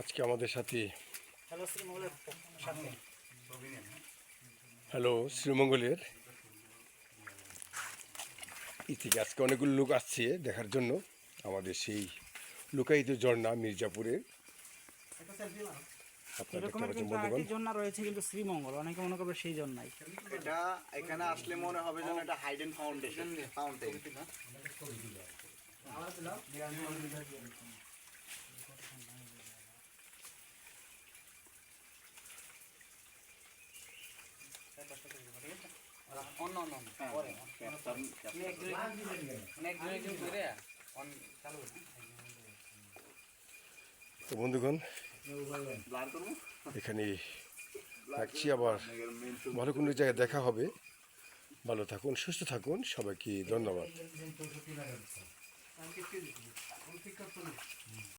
আজকে আমাদের সাথে হ্যালো শ্রীমঙ্গলের সাথে। ই থেকে আজকে অনেকগুলো লোক আসছে দেখার জন্য। আমাদের সেই লুকায়িত ঝর্ণা মির্জাপুরের। রয়েছে কিন্তু শ্রীমঙ্গল। অনেকে মনে করবে সেই জন্যই এটা এখানে আসলে মনে হবে যেন এটা হাইডেন ফাউন্ডেশন। ফাউন্টেন। তো বন্ধুগণ, এখানে রাখছি আবার। ভালো কোনো জায়গায় দেখা হবে। ভালো থাকুন, সুস্থ থাকুন। সবাইকে ধন্যবাদ।